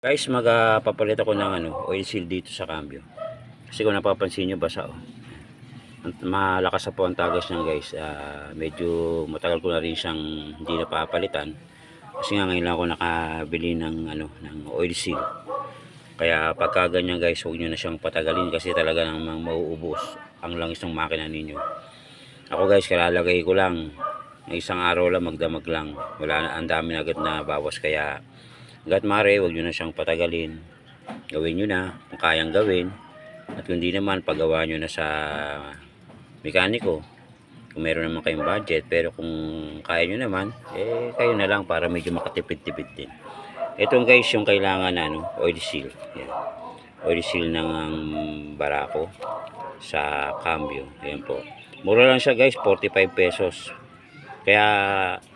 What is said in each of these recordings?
Guys, magpapalit ako ng ano, oil seal dito sa cambio. Kasi kung napapansin nyo, basa oh. Malakas na po ang tagas niyan guys. Ah, medyo matagal ko na rin siyang hindi napapalitan. Kasi nga ngayon lang ako nakabili ng, ano, ng oil seal. Kaya pagka ganyan guys, huwag nyo na siyang patagalin kasi talaga namang mauubos ang langis ng makina ninyo. Ako guys, kalalagay ko lang ng isang araw lang magdamag lang. Wala na, ang dami na agad na bawas kaya Hanggat mare, huwag nyo na siyang patagalin. Gawin nyo na kung kayang gawin. At kung di naman, paggawa nyo na sa mekaniko. Kung meron naman kayong budget. Pero kung kaya nyo naman, eh kayo na lang para medyo makatipid-tipid din. Ito guys, yung kailangan na ano, oil seal. Yan. Oil seal ng barako sa cambio. Ayan po. Mura lang siya guys, 45 pesos. Kaya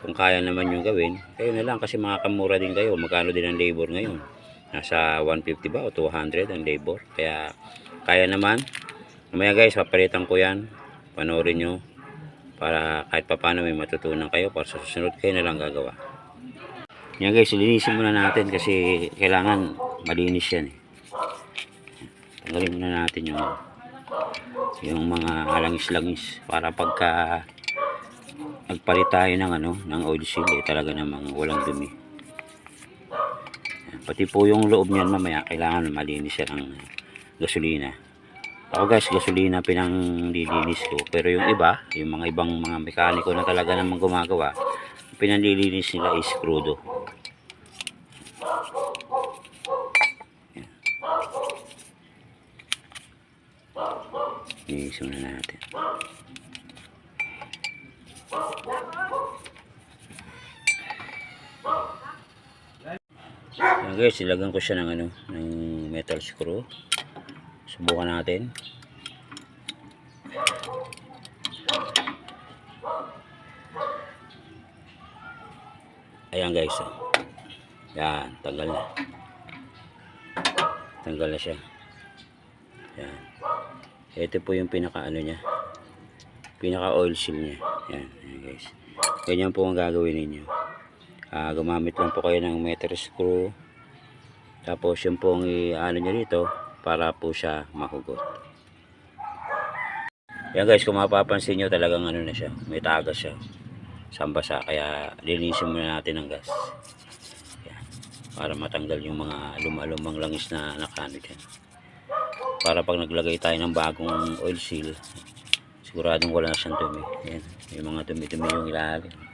kung kaya naman yung gawin, kayo na lang kasi makakamura din kayo. Magkano din ang labor ngayon? Nasa 150 ba o 200 ang labor? Kaya kaya naman. Mamaya guys, papalitan ko yan. Panoorin nyo. Para kahit papano may matutunan kayo. Para sa susunod kayo na lang gagawa. Yan guys, linisin muna natin kasi kailangan malinis yan eh. Tanggalin muna natin yung yung mga langis-langis para pagka nagpalit tayo ng ano ng oil seal eh, talaga namang walang dumi pati po yung loob niyan mamaya kailangan malinis siya ng gasolina ako guys gasolina pinang lilinis ko pero yung iba yung mga ibang mga mekaniko na talaga namang gumagawa pinanlilinis nila is crudo. Linisin muna natin. Ayan guys, ilagyan ko siya ng ano, ng metal screw. Subukan natin. Ayan guys. Yan, tanggal na. Tanggal na siya. Yan. Ito po yung pinaka ano niya. Pinaka oil seal niya. Yan, ayan guys. Ganyan po ang gagawin ninyo. Ah, gumamit lang po kayo ng meter screw. Tapos yung pong i-ano nyo dito para po siya mahugot. Yan guys, kung mapapansin nyo talagang ano na siya. May tagas siya. Sambasa. Kaya linisin muna natin ng gas. Yan. Para matanggal yung mga lumalumang langis na nakano dyan. Para pag naglagay tayo ng bagong oil seal, siguradong wala na siyang dumi. Yan. Yung mga dumi-dumi yung ilalim.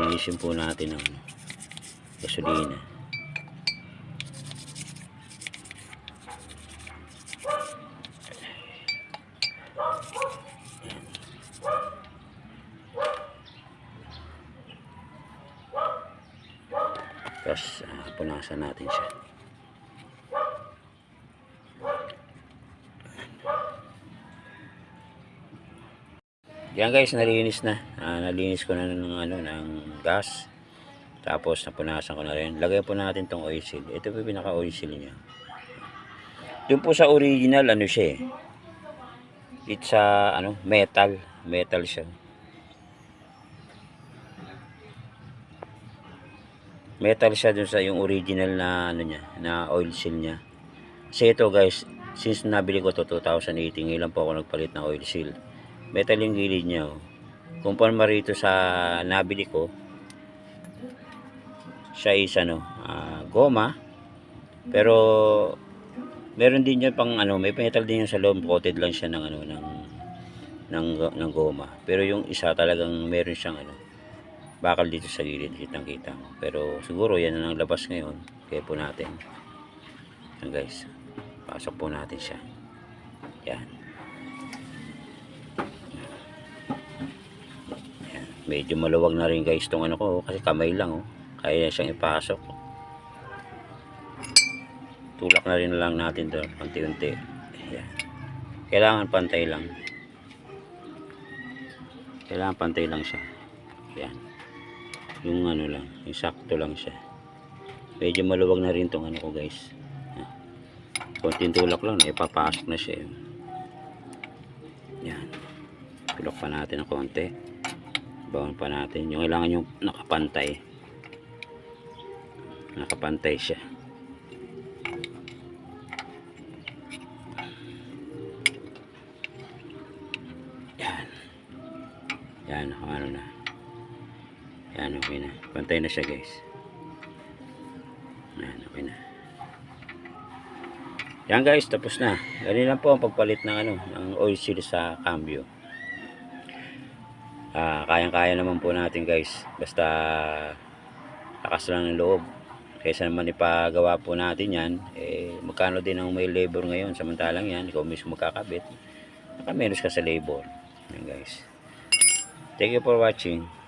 Linisin po natin ang gasolina. Tapos uh, punasan natin siya Yan guys, nalinis na. Ah, nalinis ko na ng ano ng gas. Tapos napunasan ko na rin. Lagay po natin tong oil seal. Ito po pinaka oil seal niya. Yung po sa original ano siya eh. It's a ano, metal, metal siya. Metal siya dun sa yung original na ano niya, na oil seal niya. Kasi ito guys, since nabili ko to 2018, ngayon po ako nagpalit ng oil seal metal yung gilid niya oh. kumpara rito sa nabili ko. Siya is ano ah, goma. Pero meron din yan pang ano may metal din yung sa loob. Coated lang siya ng ano ng ng, ng goma. Pero yung isa talagang meron siyang ano bakal dito sa gilid. Kitang kita mo. Pero siguro yan ang labas ngayon. Kaya po natin. Yan guys. Pasok po natin siya. Yan medyo maluwag na rin guys tong ano ko kasi kamay lang oh. Kaya siyang ipasok. Tulak na rin lang natin to unti-unti. Ayan. kailangan pantay lang. Kailangan pantay lang siya. Yan yung ano lang yung sakto lang siya. Medyo maluwag na rin tong ano ko guys. Konting tulak lang ipapasok na siya. Yan tulak pa natin ng konti Bawan pa natin. Yung kailangan yung nakapantay. Nakapantay siya. Yan. Yan, ano na. Yan, okay na. Pantay na siya guys. Yan, okay na. Yan guys, tapos na. Ganun lang po ang pagpalit ng ano, ng oil seal sa cambio. Ah, kayang-kaya naman po natin guys. Basta lakas lang ng loob. Kaysa naman ipagawa po natin yan, eh, magkano din ang may labor ngayon. Samantalang yan, ikaw mismo magkakabit. Nakamenos ka sa labor. Yan guys. Thank you for watching.